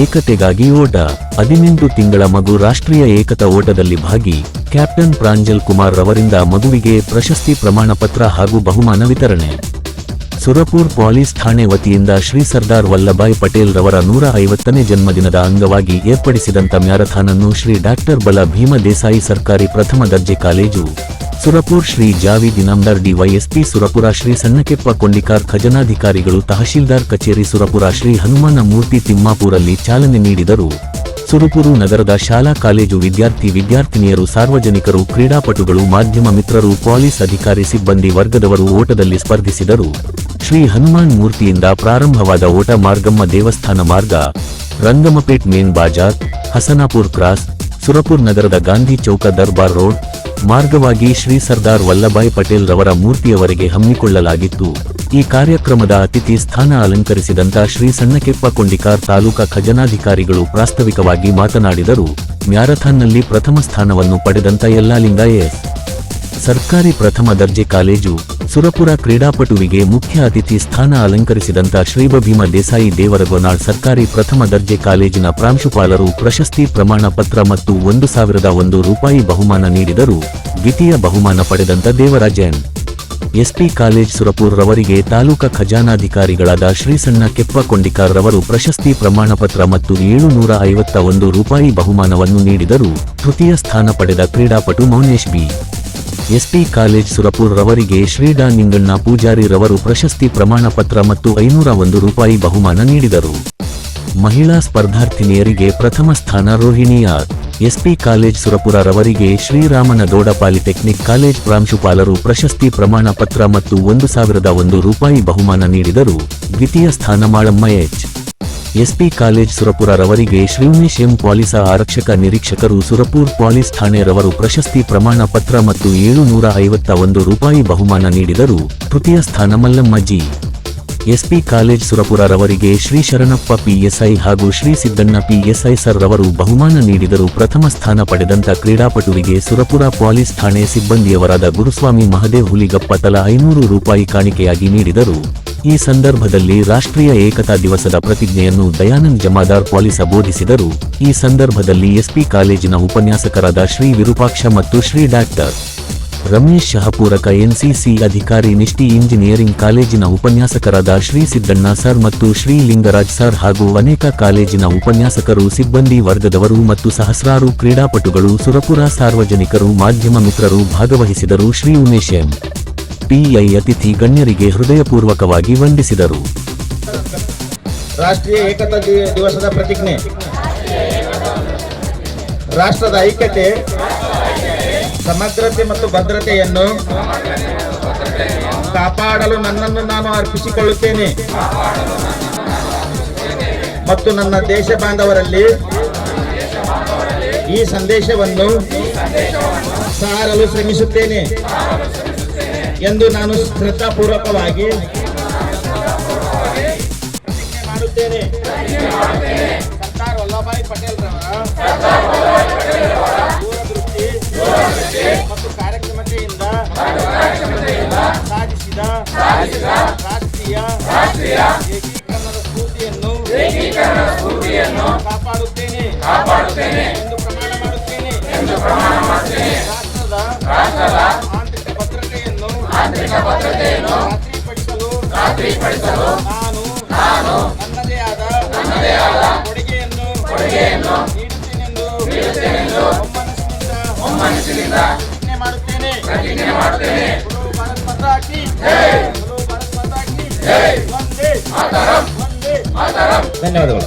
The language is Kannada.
ಏಕತೆಗಾಗಿ ಓಟ. ಹದಿನೆಂಟು ತಿಂಗಳ ಮಗು ರಾಷ್ಟ್ರೀಯ ಏಕತಾ ಓಟದಲ್ಲಿ ಭಾಗಿ. ಕ್ಯಾಪ್ಟನ್ ಪ್ರಾಂಜಲ್ ಕುಮಾರ್ ರವರಿಂದ ಮಗುವಿಗೆ ಪ್ರಶಸ್ತಿ ಪ್ರಮಾಣಪತ್ರ ಹಾಗೂ ಬಹುಮಾನ ವಿತರಣೆ. ಸುರಪುರ್ ಪೊಲೀಸ್ ಠಾಣೆ ವತಿಯಿಂದ ಶ್ರೀ ಸರ್ದಾರ್ ವಲ್ಲಭಾಯ್ ಪಟೇಲ್ ರವರ ನೂರ ಐವತ್ತನೇ ಜನ್ಮದಿನದ ಅಂಗವಾಗಿ ಏರ್ಪಡಿಸಿದಂಥ ಮ್ಯಾರಥಾನ್ ಅನ್ನು ಶ್ರೀ ಡಾಕ್ಟರ್ ಬಲ ಭೀಮ ದೇಸಾಯಿ ಸರ್ಕಾರಿ ಪ್ರಥಮ ದರ್ಜೆ ಕಾಲೇಜು. ಸುರಪುರ್ ಶ್ರೀ ಜಾವೀದ್ ಇನಾಮ್ದಾರ್ ಡಿವೈಎಸ್ಪಿ ಸುರಪುರ ಶ್ರೀ ಸಣ್ಣಕೆಪ್ಪ ಕೊಂಡಿಕಾರ್ ಖಜನಾಧಿಕಾರಿಗಳು ತಹಶೀಲ್ದಾರ್ ಕಚೇರಿ ಸುರಪುರ ಶ್ರೀ ಹನುಮಾನ ಮೂರ್ತಿ ತಿಮ್ಮಾಪುರಲ್ಲಿ ಚಾಲನೆ ನೀಡಿದರು. ಸುರಪುರು ನಗರದ ಶಾಲಾ ಕಾಲೇಜು ವಿದ್ಯಾರ್ಥಿ ವಿದ್ಯಾರ್ಥಿನಿಯರು ಸಾರ್ವಜನಿಕರು ಕ್ರೀಡಾಪಟುಗಳು ಮಾಧ್ಯಮ ಮಿತ್ರರು ಪೊಲೀಸ್ ಅಧಿಕಾರಿ ಸಿಬ್ಬಂದಿ ವರ್ಗದವರು ಓಟದಲ್ಲಿ ಸ್ಪರ್ಧಿಸಿದರು. ಶ್ರೀ ಹನುಮಾನ್ ಮೂರ್ತಿಯಿಂದ ಪ್ರಾರಂಭವಾದ ಓಟ ಮಾರ್ಗಮ್ಮ ದೇವಸ್ಥಾನ ಮಾರ್ಗ, ರಂಗಮಪೇಟ್ ಮೇನ್ ಬಾಜಾರ್, ಹಸನಾಪುರ್ ಕ್ರಾಸ್ ಸುರಪುರ್ ನಗರದ ಗಾಂಧಿ ಚೌಕ ದರ್ಬಾರ್ ರೋಡ್ ಮಾರ್ಗವಾಗಿ ಶ್ರೀ ಸರ್ದಾರ್ ವಲ್ಲಭಾಯ್ ಪಟೇಲ್ ರವರ ಮೂರ್ತಿಯವರೆಗೆ ಹಮ್ಮಿಕೊಳ್ಳಲಾಗಿತ್ತು. ಈ ಕಾರ್ಯಕ್ರಮದ ಅತಿಥಿ ಸ್ಥಾನ ಅಲಂಕರಿಸಿದಂತ ಶ್ರೀ ಸಣ್ಣಕೆಪ್ಪ ಕೊಂಡಿಕಾರ್ ತಾಲೂಕಾ ಖಜನಾಧಿಕಾರಿಗಳು ಪ್ರಾಸ್ತಾವಿಕವಾಗಿ ಮಾತನಾಡಿದರು. ಮ್ಯಾರಥಾನ್ನಲ್ಲಿ ಪ್ರಥಮ ಸ್ಥಾನವನ್ನು ಪಡೆದಂತ ಎಲ್ಲಾ ಎಸ್. ಸರ್ಕಾರಿ ಪ್ರಥಮ ದರ್ಜೆ ಕಾಲೇಜು ಸುರಪುರ ಕ್ರೀಡಾಪಟುವಿಗೆ ಮುಖ್ಯ ಅತಿಥಿ ಸ್ಥಾನ ಅಲಂಕರಿಸಿದಂತ ಶ್ರೀಭೀಮ ದೇಸಾಯಿ ದೇವರಗೊನಾಳ್ ಸರ್ಕಾರಿ ಪ್ರಥಮ ದರ್ಜೆ ಕಾಲೇಜಿನ ಪ್ರಾಂಶುಪಾಲರು ಪ್ರಶಸ್ತಿ ಪ್ರಮಾಣ ಪತ್ರ ಮತ್ತು ಒಂದು ಸಾವಿರದ ಒಂದು ರೂಪಾಯಿ ಬಹುಮಾನ ನೀಡಿದರು ದ್ವಿತೀಯ ಬಹುಮಾನ ಪಡೆದಂತ ದೇವರಾಜನ್. ಎಸ್ಪಿ ಕಾಲೇಜ್ ಸುರಪುರ್ ರವರಿಗೆ ತಾಲೂಕಾ ಖಜಾನಾಧಿಕಾರಿಗಳಾದ ಶ್ರೀ ಸಣ್ಣ ಕೆಪ್ಪ ಕೊಂಡಿಕಾರ್ ರವರು ಪ್ರಶಸ್ತಿ ಪ್ರಮಾಣಪತ್ರ ಮತ್ತು ಏಳು ನೂರ ಐವತ್ತ ಒಂದು ರೂಪಾಯಿ ಬಹುಮಾನವನ್ನು ನೀಡಿದರು ತೃತೀಯ ಸ್ಥಾನ ಪಡೆದ ಕ್ರೀಡಾಪಟು Mounesh B. SP college Surapur ರವರಿಗೆ ಶ್ರೀ ಡಾ ನಿಂಗಣ್ಣ ಪೂಜಾರಿ ರವರು ಪ್ರಶಸ್ತಿ ಪ್ರಮಾಣ ಪತ್ರ ಮತ್ತು ಐನೂರ ಒಂದು ರೂಪಾಯಿ ಬಹುಮಾನ ನೀಡಿದರು. ಮಹಿಳಾ ಸ್ಪರ್ಧಾರ್ಥಿನಿಯರಿಗೆ ಪ್ರಥಮ ಸ್ಥಾನ Rohini R SP college Surapura ರವರಿಗೆ ಶ್ರೀರಾಮನ ದೋಡ ಪಾಲಿಟೆಕ್ನಿಕ್ ಕಾಲೇಜ್ ಪ್ರಾಂಶುಪಾಲರು ಪ್ರಶಸ್ತಿ ಪ್ರಮಾಣ ಪತ್ರ ಮತ್ತು ಒಂದು ಸಾವಿರದ ಒಂದು ರೂಪಾಯಿ ಬಹುಮಾನ ನೀಡಿದರು. ದ್ವಿತೀಯ ಸ್ಥಾನ Malamma H. SP college Surapura ರವರಿಗೆ ಶ್ರೀಮೇಶ್ ಎಂ ಪಾಲಿಸ ಆರಕ್ಷಕ ನಿರೀಕ್ಷಕರು ಸುರಪುರ್ ಪಾಲಿಸ್ ಠಾಣೆ ರವರು ಪ್ರಶಸ್ತಿ ಪ್ರಮಾಣ ಪತ್ರ ಮತ್ತು ಏಳು ನೂರ ಐವತ್ತ ಒಂದು ರೂಪಾಯಿ ಬಹುಮಾನ ನೀಡಿದರು. ತೃತೀಯ ಸ್ಥಾನ ಮಲ್ಲಮ್ಮಜಿ ಎಸ್ಪಿ ಕಾಲೇಜ್ ಸುರಪುರ ರವರಿಗೆ ಶ್ರೀ ಶರಣಪ್ಪ ಪಿಎಸ್ಐ ಹಾಗೂ ಶ್ರೀ ಸಿದ್ದಣ್ಣ ಪಿಎಸ್ಐ ಸರ್ ರವರು ಬಹುಮಾನ ನೀಡಿದರು. ಪ್ರಥಮ ಸ್ಥಾನ ಪಡೆದಂತ ಕ್ರೀಡಾಪಟುವಿಗೆ ಸುರಪುರ ಪೊಲೀಸ್ ಠಾಣೆ ಸಿಬ್ಬಂದಿಯವರಾದ ಗುರುಸ್ವಾಮಿ ಮಹದೇವ್ ಹುಲಿಗಪ್ಪ ತಲಾ ಐನೂರು ರೂಪಾಯಿ ಕಾಣಿಕೆಯಾಗಿ ನೀಡಿದರು. ಈ ಸಂದರ್ಭದಲ್ಲಿ ರಾಷ್ಟ್ರೀಯ ಏಕತಾ ದಿವಸದ ಪ್ರತಿಜ್ಞೆಯನ್ನು ದಯಾನಂದ್ ಜಮಾದಾರ್ ಪೊಲೀಸ ಬೋಧಿಸಿದರು. ಈ ಸಂದರ್ಭದಲ್ಲಿ ಎಸ್ಪಿ ಕಾಲೇಜಿನ ಉಪನ್ಯಾಸಕರಾದ ಶ್ರೀ ವಿರೂಪಾಕ್ಷ ಮತ್ತು ಶ್ರೀ ಡಾಕ್ಟರ್ ರಮೇಶ್ ಶಹಪೂರಕ ಎನ್ಸಿಸಿ ಅಧಿಕಾರಿ ನಿಷ್ಠಿ ಇಂಜಿನಿಯರಿಂಗ್ ಕಾಲೇಜಿನ ಉಪನ್ಯಾಸಕರಾದ ಶ್ರೀ ಸಿದ್ದಣ್ಣ ಸರ್ ಮತ್ತು ಶ್ರೀ ಲಿಂಗರಾಜ್ ಸರ್ ಹಾಗೂ ಅನೇಕ ಕಾಲೇಜಿನ ಉಪನ್ಯಾಸಕರು, ಸಿಬ್ಬಂದಿ ವರ್ಗದವರು ಮತ್ತು ಸಹಸ್ರಾರು ಕ್ರೀಡಾಪಟುಗಳು, ಸುರಪುರ ಸಾರ್ವಜನಿಕರು, ಮಾಧ್ಯಮ ಮಿತ್ರರು ಭಾಗವಹಿಸಿದರು. ಶ್ರೀ ಉಮೇಶ್ ಎಂ. ಪಿಐ ಅತಿಥಿ ಗಣ್ಯರಿಗೆ ಹೃದಯಪೂರ್ವಕವಾಗಿ ವಂದಿಸಿದರು. ರಾಷ್ಟ್ರೀಯ ಏಕತಾ ದಿವಸದ ಪ್ರತಿಜ್ಞೆ. ರಾಷ್ಟ್ರದ ಐಕ್ಯತೆ, ಸಮಗ್ರತೆ ಮತ್ತು ಭದ್ರತೆಯನ್ನು ಕಾಪಾಡಲು ನನ್ನನ್ನು ನಾನು ಅರ್ಪಿಸಿಕೊಳ್ಳುತ್ತೇನೆ. ಮತ್ತು ನನ್ನ ದೇಶ ಬಾಂಧವರಲ್ಲಿ ಈ ಸಂದೇಶವನ್ನು ಸಾರಲು ಶ್ರಮಿಸುತ್ತೇನೆ. ಎಂದು ನಾನು ಶ್ರದ್ಧಾಪೂರ್ವಕವಾಗಿ ಮಾಡುತ್ತೇನೆ. ಸರ್ದಾರ್ ವಲ್ಲಭಾಯಿ ಪಟೇಲ್ ರವರ ದೂರದೃಷ್ಟಿ ಮತ್ತು ಕಾರ್ಯಕ್ಷಮತೆಯಿಂದ ಸಾಧಿಸಿದ ರಾಷ್ಟ್ರೀಯ ಏಕೀಕರಣದ ಸ್ಫೂರ್ತಿಯನ್ನು ಕಾಪಾಡುತ್ತೇನೆ ಎಂದು ಪ್ರಮಾಣ ಮಾಡುತ್ತೇನೆ. ನಾನು ನನ್ನದೇ ಆದ ಕೊಡುಗೆಯನ್ನು ನೀಡುತ್ತೇನೆಂದು ಒಮ್ಮನಸ್ಸಿನಿಂದ ಪ್ರತಿಜ್ಞೆ ಮಾಡುತ್ತೇನೆ. ಗುರು ಭಾರತ್ ಮಾತಾ ಕಿ ಗುರು ಭಾರತ್ ಮಾತಾ ಕಿ ವಂದೇ ವಂದೇ ಧನ್ಯವಾದಗಳು.